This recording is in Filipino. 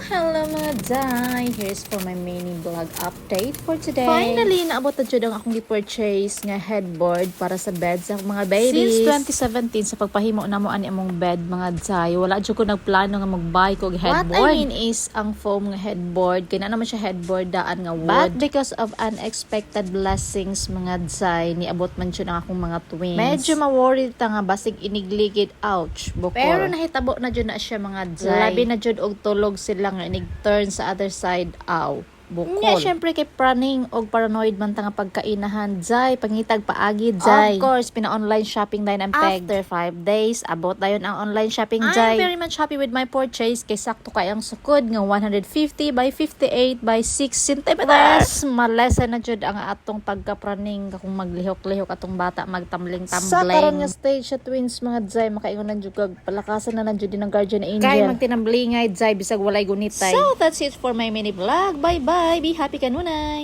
hello mga day! Here's for my mini vlog update for today. Finally, naabot na dyan ang akong i-purchase nga headboard para sa bed sa mga babies. Since 2017, sa pagpahimo na mo ani among bed mga day, wala dyan ko nagplano nga mag-buy headboard. What I mean is, ang foam nga headboard, kaya naman siya headboard daan nga wood. But because of unexpected blessings mga day, niabot man dyan ang akong mga twins. medyo ma-worried ta nga basig inigligid, ouch, bukol. Pero nahitabo na dyan na siya mga day. labi na jud og tulog sila nga inig-turn sa other side, aw. Bukol. Nya, syempre kay praning og paranoid man ta nga pagkainahan, Jai, pangitag paagi, Jai. Of course, pina-online shopping din ang peg. After 5 days, abot dayon ang online shopping, I'm Jai. very much happy with my purchase kay sakto kay ang sukod nga 150 by 58 by 6 cm. Plus, malesa na jud ang atong pagkapraning kung maglihok-lihok atong bata Sa karon magtamling-tambling. nga stage sa twins mga Jai, makaingon na jud kag palakasan na lang jud din ang guardian angel. Kay magtinamblingay, Jai, bisag walay gunitay. So, that's it for my mini vlog. Bye-bye. Be happy kanunay.